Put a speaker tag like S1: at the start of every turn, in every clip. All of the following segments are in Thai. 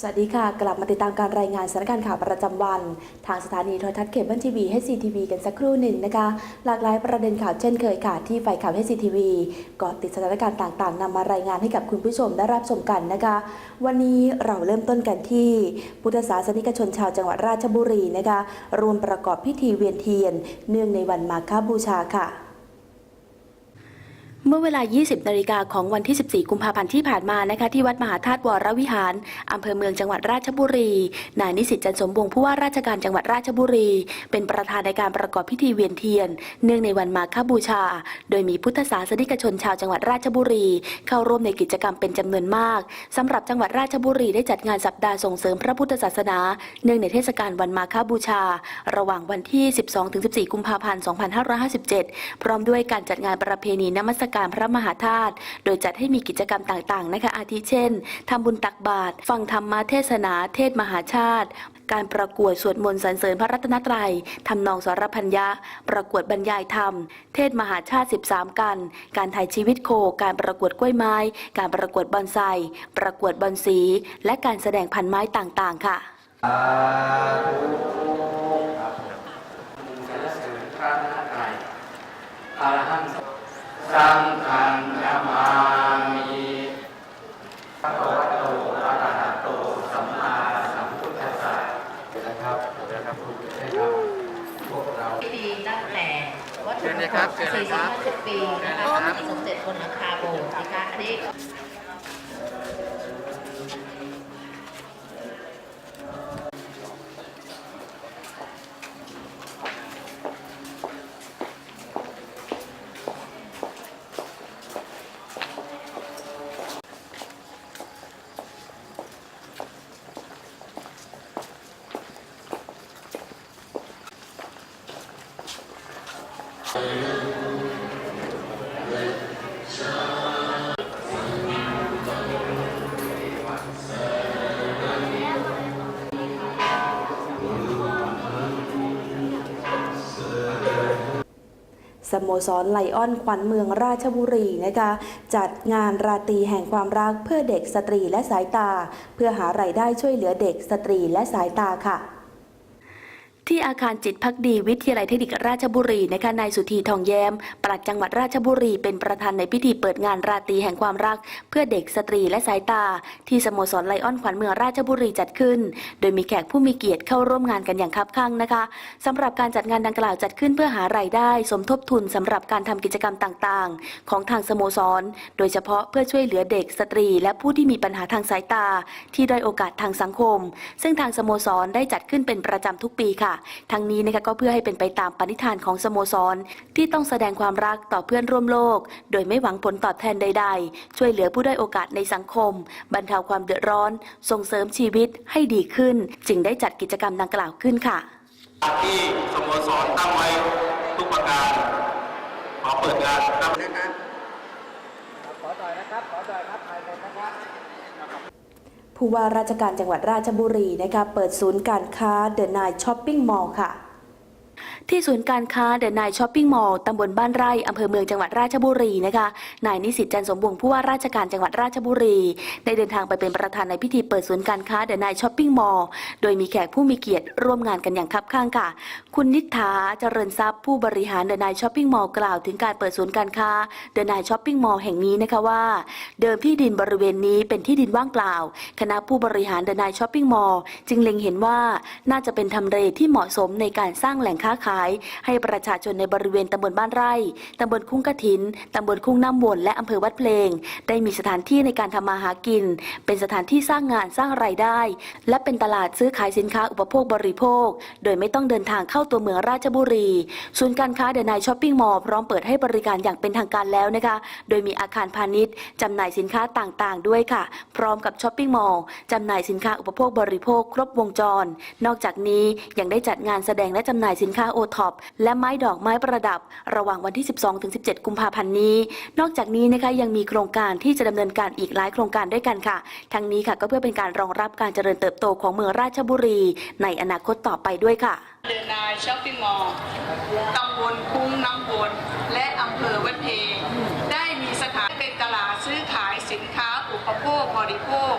S1: สวัสดีค่ะ กลับมาติดตามการรายงานสถานการณ์ข่าวประจำวัน ทางสถานีโทรทัศน์เคเบิลทีวีให้ซีทีวีกันสักครู่หนึ่งนะคะ หลากหลายประเด็นข่าวเช่นเคยค่ะ ที่ฝ่ายข่าวให้ซีทีวีกาะติดสถานการณ์ต่างๆ นำมารายงานให้กับคุณผู้ชมได้รับชมกันนะคะ วันนี้เราเริ่มต้นกันที่ พุทธศาสนิกชนชาวจังหวัดราชบุรีนะคะรวมประกอบพิธีเวียนเทียน เนื่องในวันมาฆบูชาค่ะ เมื่อเวลา 20 นาฬิกาของวันที่ 14 กุมภาพันธ์ที่ผ่านมานะคะ ที่วัดมหาธาตุวรวิหาร อำเภอเมืองจังหวัดราชบุรี นายนิสิตจันสมวงผู้ว่าราชการจังหวัดราชบุรี เป็นประธานในการประกอบพิธีเวียนเทียน เนื่องในวันมาฆบูชา โดยมีพุทธศาสนิกชนชาวจังหวัดราชบุรี เข้าร่วมในกิจกรรมเป็นจำนวนมากสำหรับจังหวัดราชบุรีได้จัดงานสัปดาห์ส่งเสริมพระพุทธศาสนา เนื่องในเทศกาลวันมาฆบูชา ระหว่างวันที่ 12-14 กุมภาพันธ์ 2557 พร้อมด้วยการจัดงานประเพณีนมัสการพระมหาธาตุ โดยจัดให้มีกิจกรรมต่างๆ นะคะ อาทิเช่นทำบุญตักบาตร ฟังธรรมเทศนา เทศมหาชาติ การประกวดสวดมนต์สรรเสริญพระรัตนตรัยทำนองสรพัญญะ ประกวดบรรยายธรรม เทศมหาชาติ 13 กัน การถ่ายชีวิตโค การประกวดกล้วยไม้ การประกวดบอนไซ ประกวดบอนสี และการแสดงพันไม้ต่างๆ ค่ะ
S2: สรรเสริญพระนาไตรอรหัง สังฆังนามามิพระวัตโตอะระหะโตสัมมาสัมพุทธัสสะนะครับนะครับคุณนะครับพวกเรา
S3: ที่ดีตั้งแต่วัตถุ
S2: เชิญ
S3: ม
S2: เลย
S3: ง
S2: ค
S3: ค
S2: รับ
S3: ล
S2: เชิญเลยครับ
S3: 450ปีนะคะที่สมเด็จพระนคาโบสถ์นะคะอันนี้
S1: สโมสรไลออนขวัญเมืองราชบุรีนะคะจัดงานราตรีแห่งความรักเพื่อเด็กสตรีและสายตา เพื่อหารายได้ช่วยเหลือเด็กสตรีและสายตาค่ะ ที่อาคารจิตพักดีวิทยาลัยเทคนิคราชบุรีนะคะนายสุธีทองแย้มปลัดจังหวัดราชบุรีเป็นประธานในพิธีเปิดงานราตรีแห่งความรัก เพื่อเด็กสตรีและสายตา ที่สโมสรไลออนขวัญเมืองราชบุรีจัดขึ้น โดยมีแขกผู้มีเกียรติเข้าร่วมงานกันอย่างคับคั่งนะคะสำหรับการจัดงานดังกล่าวจัดขึ้นเพื่อหารายได้ สมทบทุนสำหรับการทำกิจกรรมต่างๆ ของทางสโมสร โดยเฉพาะเพื่อช่วยเหลือเด็กสตรี และผู้ที่มีปัญหาทางสายตา ที่ด้อยโอกาสทางสังคม ซึ่งทางสโมสรได้จัดขึ้นเป็นประจำทุกปีค่ะทั้งนี้นะคะก็เพื่อให้เป็นไปตามปณิธานของสโมสร ที่ต้องแสดงความรักต่อเพื่อนร่วมโลก โดยไม่หวังผลตอบแทนใด ๆ ช่วยเหลือผู้ด้อยโอกาสในสังคม บรรเทาความเดือดร้อน ส่งเสริมชีวิตให้ดีขึ้น จึงได้จัดกิจกรรมดังกล่าวขึ้นค่ะ
S4: ที่สโมสรตั้งไว้ทุกประการขอเปิดงานครับ
S1: ผู้ว่าราชการจังหวัดราชบุรีนะคะเปิดศูนย์การค้าเดอะนายช้อปปิ้งมอลล์ค่ะ ที่ศูนย์การค้าเดอะนายช้อปปิ้งมอลล์ตำบลบ้านไร่อำเภอเมืองจังหวัดราชบุรีนะคะ นายนิสิตจันสมวงผู้ว่าราชการจังหวัดราชบุรี ได้เดินทางไปเป็นประธานในพิธีเปิดศูนย์การค้าเดอะนายช้อปปิ้งมอลล์โดยมีแขกผู้มีเกียรติร่วมงานกันอย่างคับข้างค่ะ คุณนิษฐาเจริญทรัพย์ผู้บริหารเดอะนายช้อปปิ้งมอลล์กล่าวถึงการเปิดศูนย์การค้าเดอะนายช้อปปิ้งมอลล์แห่งนี้นะคะว่า เดิมที่ดินบริเวณนี้เป็นที่ดินว่างเปล่า คณะผู้บริหารเดอะนายช้อปปิ้งมอลล์จึงเล็งเห็นว่าน่าจะเป็นทำเลที่เหมาะสมในการสร้างแหล่งค้าขายให้ประชาชนในบริเวณตำบลบ้านไร่ ตำบลคุ้งกระถิน ตำบลคุ้งน้ำวนและอำเภอวัดเพลง ได้มีสถานที่ในการทำมาหากิน เป็นสถานที่สร้างงานสร้างรายได้ และเป็นตลาดซื้อขายสินค้าอุปโภคบริโภค โดยไม่ต้องเดินทางเข้าตัวเมืองราชบุรีศูนย์การค้าเดนายช้อปปิ้งมอลล์พร้อมเปิดให้บริการอย่างเป็นทางการแล้วนะคะ โดยมีอาคารพาณิชย์จำหน่ายสินค้าต่างๆ ด้วยค่ะ พร้อมกับช้อปปิ้งมอลล์จำหน่ายสินค้าอุปโภคบริโภค ครบวงจร นอกจากนี้ยังได้จัดงานแสดงและจำหน่ายสินค้าโอท็อปและไม้ดอกไม้ประดับ ระหว่างวันที่ 12-17 กุมภาพันธ์นี้ นอกจากนี้นะคะยังมีโครงการที่จะดำเนินการอีกหลายโครงการด้วยกันค่ะ ทั้งนี้ค่ะก็เพื่อเป็นการรองรับการเจริญเติบโตของเมืองราชบุรี ในอนาคตต่อไปด้วยค่ะ
S5: เดินนายช้อปปิ้งมอลล์ตำบลคุ้งน้ำวนและอำเภอวัดเพได้มีสถานเป็นตลาดซื้อขายสินค้าอุปโภคบริโภค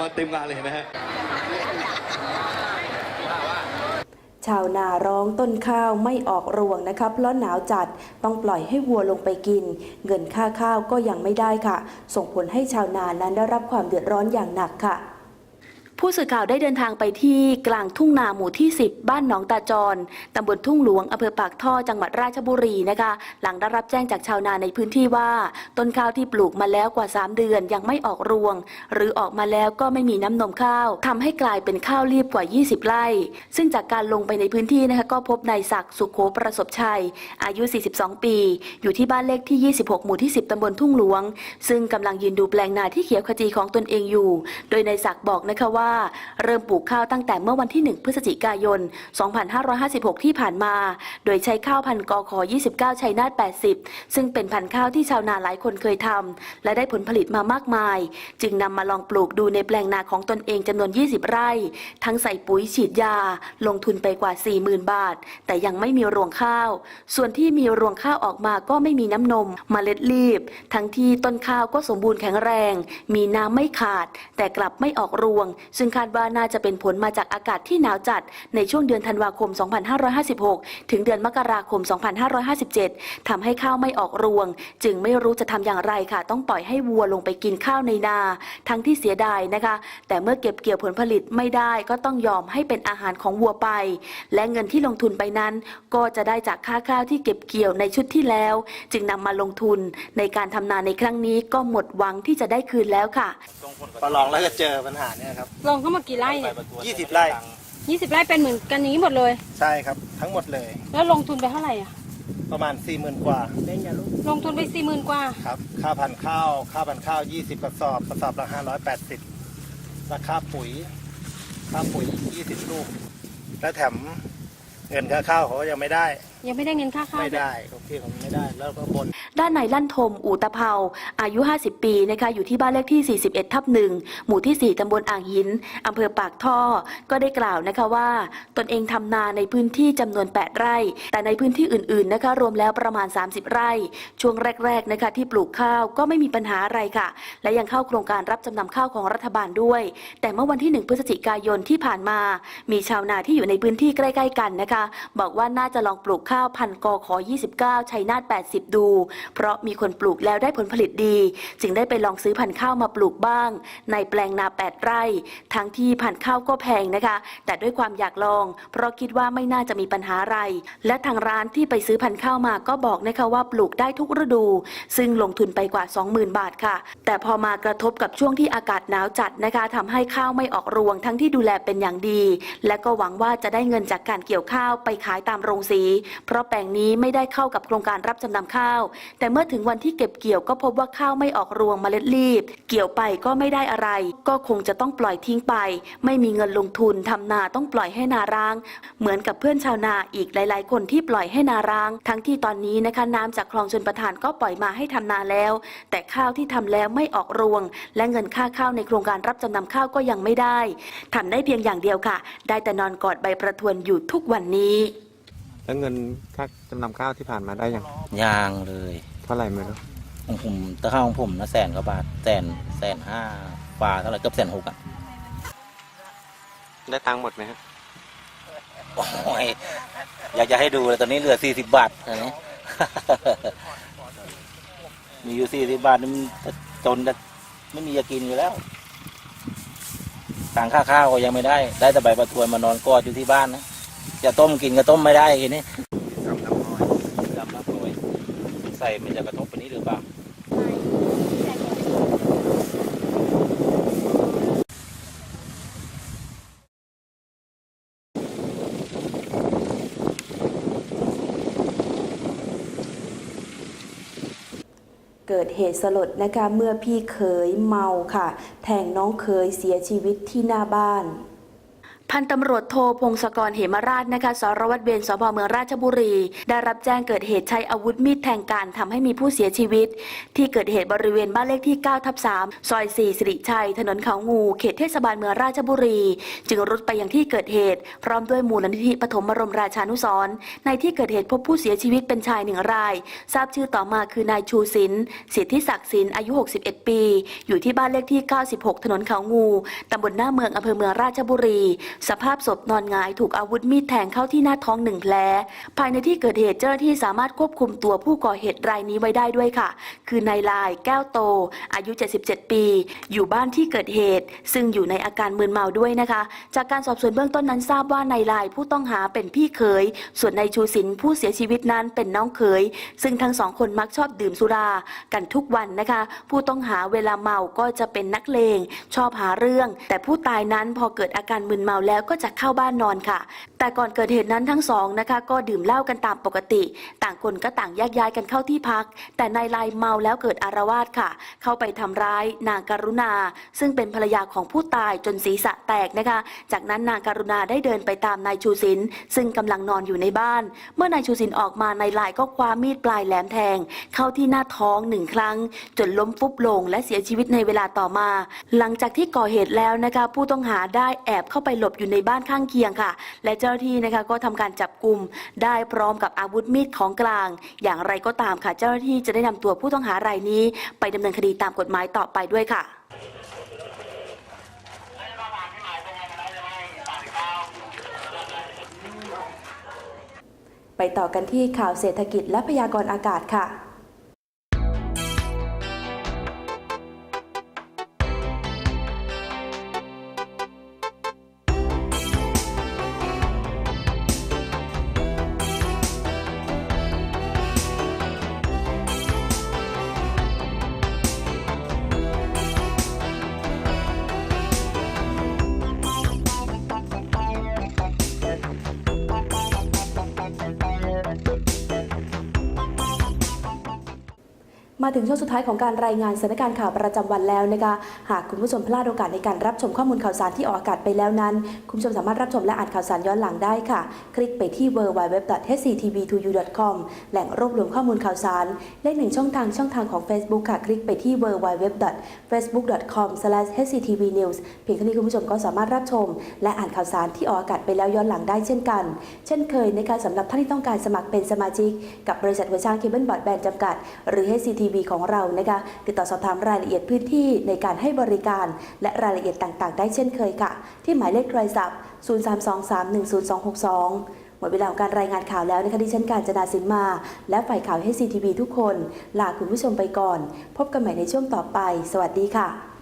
S6: มาเต็มงานเลยเห็นไหมฮะ
S1: ชาวนาร้องต้นข้าวไม่ออกรวงนะคะเพราะหนาวจัดต้องปล่อยให้วัวลงไปกิน เงินค่าข้าวก็ยังไม่ได้ค่ะ ส่งผลให้ชาวนานั้นได้รับความเดือดร้อนอย่างหนักค่ะ ผู้สื่อข่าวได้เดินทางไปที่กลางทุ่งนาหมู่ที่ 10 บ้านหนองตาจรตำบลทุ่งหลวงอำเภอปากท่อจังหวัดราชบุรีนะคะ หลังได้รับแจ้งจากชาวนาในพื้นที่ว่า ต้นข้าวที่ปลูกมาแล้วกว่า 3 เดือนยังไม่ออกรวง หรือออกมาแล้วก็ไม่มีน้ำนมข้าวทำให้กลายเป็นข้าวรีบกว่า 20 ไร่ ซึ่งจากการลงไปในพื้นที่นะคะก็พบนายศักดิ์สุขโขประสบชัย อายุ 42 ปี อยู่ที่บ้านเลขที่ 26 หมู่ที่ 10ตำบลทุ่งหลวง ซึ่งกำลังยืนดูแปลงนาที่เขียวขจีของตนเองอยู่ โดยนายศักดิ์บอกนะคะว่าเริ่มปลูกข้าวตั้งแต่เมื่อวันที่ 1 พฤศจิกายน 2556 ที่ผ่านมา โดยใช้ข้าวพันธุ์กอขอ29 ชัยนาท 80 ซึ่งเป็นพันธุ์ข้าวที่ชาวนาหลายคนเคยทำและได้ผลผลิตมามากมาย จึงนำมาลองปลูกดูในแปลงนาของตนเองจำนวน 20 ไร่ ทั้งใส่ปุ๋ยฉีดยา ลงทุนไปกว่า 40,000 บาท แต่ยังไม่มีรวงข้าว ส่วนที่มีรวงข้าวออกมาก็ไม่มีน้ำนมมเมล็ดรีบ ทั้งที่ต้นข้าวก็สมบูรณ์แข็งแรง มีน้ำไม่ขาด แต่กลับไม่ออกรวงซึ่งึ่งคาดว่าน่าจะเป็นผลมาจากอากาศที่หนาวจัดในช่วงเดือนธันวาคม 2556 ถึงเดือนมกราคม 2557ทำให้ข้าวไม่ออกรวง จึงไม่รู้จะทำอย่างไรค่ะ ต้องปล่อยให้วัวลงไปกินข้าวในนา ทั้งที่เสียดายนะคะ แต่เมื่อเก็บเกี่ยวผลผลิตไม่ได้ก็ต้องยอมให้เป็นอาหารของวัวไป และเงินที่ลงทุนไปนั้น ก็จะได้จากค่าข้าวที่เก็บเกี่ยวในชุดที่แล้ว จึงนำมาลงทุนในการทำนาในครั้งนี้ก็หมดหวังที่จะได้คืนแล้วค่ะ
S7: พอลองแล้วก็เจอปัญหาเนี่ยครับ
S8: ลงเข้ามากี่ไร่เนี่ย
S7: 20 ไร่
S8: ยี่สิบไร่เป็นเหมือนกันอย่างนี้หมดเลย
S7: ใช่ครับ ทั้งหมดเลย
S8: แล้วลงทุนไปเท่าไหร่อะ
S7: ประมาณ 40,000 กว่า
S8: ลงทุนไปสี่หมื่นกว่า
S7: ครับ ค่าพันธุ์ข้าว ค่าพันธุ์ข้าว 20 กระสอบ กระสอบละ580ราคาปุ๋ย ค่าปุ๋ย 20 ลูก และแถมเงินค่าข้าวเขาก็ยังไม่ได้
S8: ยังไม่ได้เงินค่าข้าว
S7: ไม่ได้ของพี่เขาไม่ได้แล้วก็บน
S1: ด้านนายลั่นทมอูตะเภาอายุ 50 ปีนะคะอยู่ที่บ้านเลขที่ 41 ทับหนึ่งหมู่ที่ 4 ตำบลอ่างหิน อำเภอปากท่อ ก็ได้กล่าวนะคะว่า ตนเองทำนาในพื้นที่จำนวน 8 ไร่ แต่ในพื้นที่อื่นๆนะคะรวมแล้วประมาณ 30 ไร่ ช่วงแรกๆนะคะที่ปลูกข้าวก็ไม่มีปัญหาอะไรค่ะ และยังเข้าโครงการรับจำนำข้าวของรัฐบาลด้วย แต่เมื่อวันที่ 1 พฤศจิกายนที่ผ่านมา มีชาวนาที่อยู่ในพื้นที่ใกล้ ๆ กันนะคะ บอกว่าน่าจะลองปลูกข้าวข้าวพันกอขอ 29 ชัยนาท 80 ดู เพราะมีคนปลูกแล้วได้ผลผลิตดี จึงได้ไปลองซื้อพันธุ์ข้าวมาปลูกบ้าง ในแปลงนา 8 ไร่ ทั้งที่พันธุ์ข้าวก็แพงนะคะ แต่ด้วยความอยากลอง เพราะคิดว่าไม่น่าจะมีปัญหาอะไร และทางร้านที่ไปซื้อพันธุ์ข้าวมาก็บอกนะคะว่าปลูกได้ทุกฤดู ซึ่งลงทุนไปกว่า 20,000 บาทค่ะ แต่พอมากระทบกับช่วงที่อากาศหนาวจัดนะคะทำให้ข้าวไม่ออกรวง ทั้งที่ดูแลเป็นอย่างดี และก็หวังว่าจะได้เงินจากการเกี่ยวข้าวไปขายตามโรงสีเพราะแปลงนี้ไม่ได้เข้ากับโครงการรับจำนำข้าว แต่เมื่อถึงวันที่เก็บเกี่ยวก็พบว่าข้าวไม่ออกรวงเมล็ดรีบ เกี่ยวไปก็ไม่ได้อะไร ก็คงจะต้องปล่อยทิ้งไป ไม่มีเงินลงทุนทำนาต้องปล่อยให้นาร้าง เหมือนกับเพื่อนชาวนาอีกหลาย ๆ คนที่ปล่อยให้นาร้าง ทั้งที่ตอนนี้นะคะน้ำจากคลองชนประทานก็ปล่อยมาให้ทำนาแล้ว แต่ข้าวที่ทำแล้วไม่ออกรวง และเงินค่าข้าวในโครงการรับจำนำข้าวก็ยังไม่ได้ทำได้เพียงอย่างเดียวค่ะ ได้แต่นอนกอดใบประทวนอยู่ทุกวันนี้
S9: แล้วเงินค่าจำนำข้าวที่ผ่านมาได้ยัง
S10: ยางเลย
S9: เท่าไหร่ไม่รู้
S10: ของผมตะข้าวของผมนะแสนกว่าบาทแสนแสนห้าฝ่าเท่าไหร่เกือบแสนหกอะ
S9: ได้ตังค์หมดไหมครับ
S10: โอ้ยอยากจะให้ดูเลยตอนนี้เหลือสี่สิบบาทตอนนี้ มีอยู่สี่สิบบาทนี่มันจนจะไม่มีจะกินอยู่แล้วตังค่าข้าวก็ยังไม่ได้ ได้แต่ใบประทวนมานอนกอดอยู่ที่บ้านนะ จะต้มกินก็ต้มไม่ได้ทีนี้ดำน้ำน้อยดำน้ำน้อยใส่มันจะกระทบไปนี้หรือเปล่า
S1: เกิดเหตุสลดนะคะเมื่อพี่เขยเมาค่ะ แทงน้องเขยเสียชีวิตที่หน้าบ้านภ พันตำรวจโทพงศกรเหมราชนะคะสารวัตรเวรสพเมืองราชบุรี ได้รับแจ้งเกิดเหตุใช้อาวุธมีดแทงกันทำให้มีผู้เสียชีวิต ที่เกิดเหตุบริเวณบ้านเลขที่9ทับ3ซอย 4 สิริชัย ถนนเขางู เขตเทศบาลเมืองราชบุรี จึงรุดไปยังที่เกิดเหตุ พร้อมด้วยมูลนิธิปฐมบรมราชานุสรณ์ในที่เกิดเหตุพบผู้เสียชีวิตเป็นชายหนึ่งราย ทราบชื่อต่อมาคือนายชูศิลป์สิทธิศักดิ์ศิลป์อายุ 61 ปี อยู่ที่บ้านเลขที่ 96 ถนนเขางูตำบลหน้าเมืองอำเภอเมืองราชบุรีสภาพศพนอนงายถูกอาวุธมีดแทงเข้าที่หน้าท้องหนึ่งแผล ภายในที่เกิดเหตุเจ้าหน้าที่สามารถควบคุมตัวผู้ก่อเหตุรายนี้ไว้ได้ด้วยค่ะ คือนายลายแก้วโต อายุ 77 ปี อยู่บ้านที่เกิดเหตุ ซึ่งอยู่ในอาการมึนเมาด้วยนะคะ จากการสอบสวนเบื้องต้นนั้นทราบว่านายลายผู้ต้องหาเป็นพี่เขย ส่วนนายชูศิลป์ผู้เสียชีวิตนั้นเป็นน้องเขย ซึ่งทั้งสองคนมักชอบดื่มสุรากันทุกวันนะคะ ผู้ต้องหาเวลาเมาก็จะเป็นนักเลงชอบหาเรื่อง แต่ผู้ตายนั้นพอเกิดอาการมึนเมาแล้วก็จะเข้าบ้านนอนค่ะ แต่ก่อนเกิดเหตุนั้นทั้งสองนะคะก็ดื่มเหล้ากันตามปกติ ต่างคนก็ต่างแยกย้ายกันเข้าที่พัก แต่นายลายเมาแล้วเกิดอารวาสค่ะ เข้าไปทำร้ายนางการุณา ซึ่งเป็นภรรยาของผู้ตายจนศีรษะแตกนะคะ จากนั้นนางการุณาได้เดินไปตามนายชูศิลป์ซึ่งกำลังนอนอยู่ในบ้าน เมื่อนายชูศิลป์ออกมานายลายก็คว้ามีดปลายแหลมแทง เข้าที่หน้าท้องหนึ่งครั้ง จนล้มฟุบลงและเสียชีวิตในเวลาต่อมา หลังจากที่ก่อเหตุแล้วนะคะผู้ต้องหาได้แอบเข้าไปหลบอยู่ในบ้านข้างเคียงค่ะ และเจ้าาที่นะคะก็ทำการจับกลุ่มได้พร้อมกับอาวุธมีดของกลาง อย่างไรก็ตามค่ะ เจ้าหน้าที่จะได้นำตัวผู้ต้องหารายนี้ ไปดำเนินคดีตามกฎหมายต่อไปด้วยค่ะไปต่อกันที่ข่าวเศรษฐกิจและพยากรณ์อากาศค่ะ มาถึงช่วงสุดท้ายของการรายงานสถานการณ์ข่าวประจำวันแล้วนะคะ หากคุณผู้ชมพลาดโอกาสในการรับชมข้อมูลข่าวสารที่ออกอากาศไปแล้วนั้น คุณผู้ชมสามารถรับชมและอ่านข่าวสารย้อนหลังได้ค่ะ คลิกไปที่ www.hctv2u.com แหล่งรวบรวมข้อมูลข่าวสาร เลขหนึ่งช่องทางช่องทางของ Facebook ค่ะ คลิกไปที่ www.facebook.com/hctvnews เพียงเท่านี้คุณผู้ชมก็สามารถรับชม และอ่านข่าวสารที่ออกอากาศไปแล้วย้อนหลังได้เช่นกัน เช่นเคยนะคะสำหรับท่านที่ต้องการสมัครเป็นสมาชิก กับบริษัทหัวช้างเคเบิลบอร์ดแบนด์จำกัด หรือ HCTV ของเรานะคะติดต่อสอบถามรายละเอียดพื้นที่ในการให้บริการ และรายละเอียดต่างๆ ได้เช่นเคยค่ะ ที่หมายเลขโทรศัพท์ 0323102262 หมดเวลาของการรายงานข่าวแล้วนะคะดิฉันการจนาสินมา และฝ่ายข่าวให้ซีทีวีทุกคน ลาคุณผู้ชมไปก่อน พบกันใหม่ในช่วงต่อไป สวัสดีค่ะ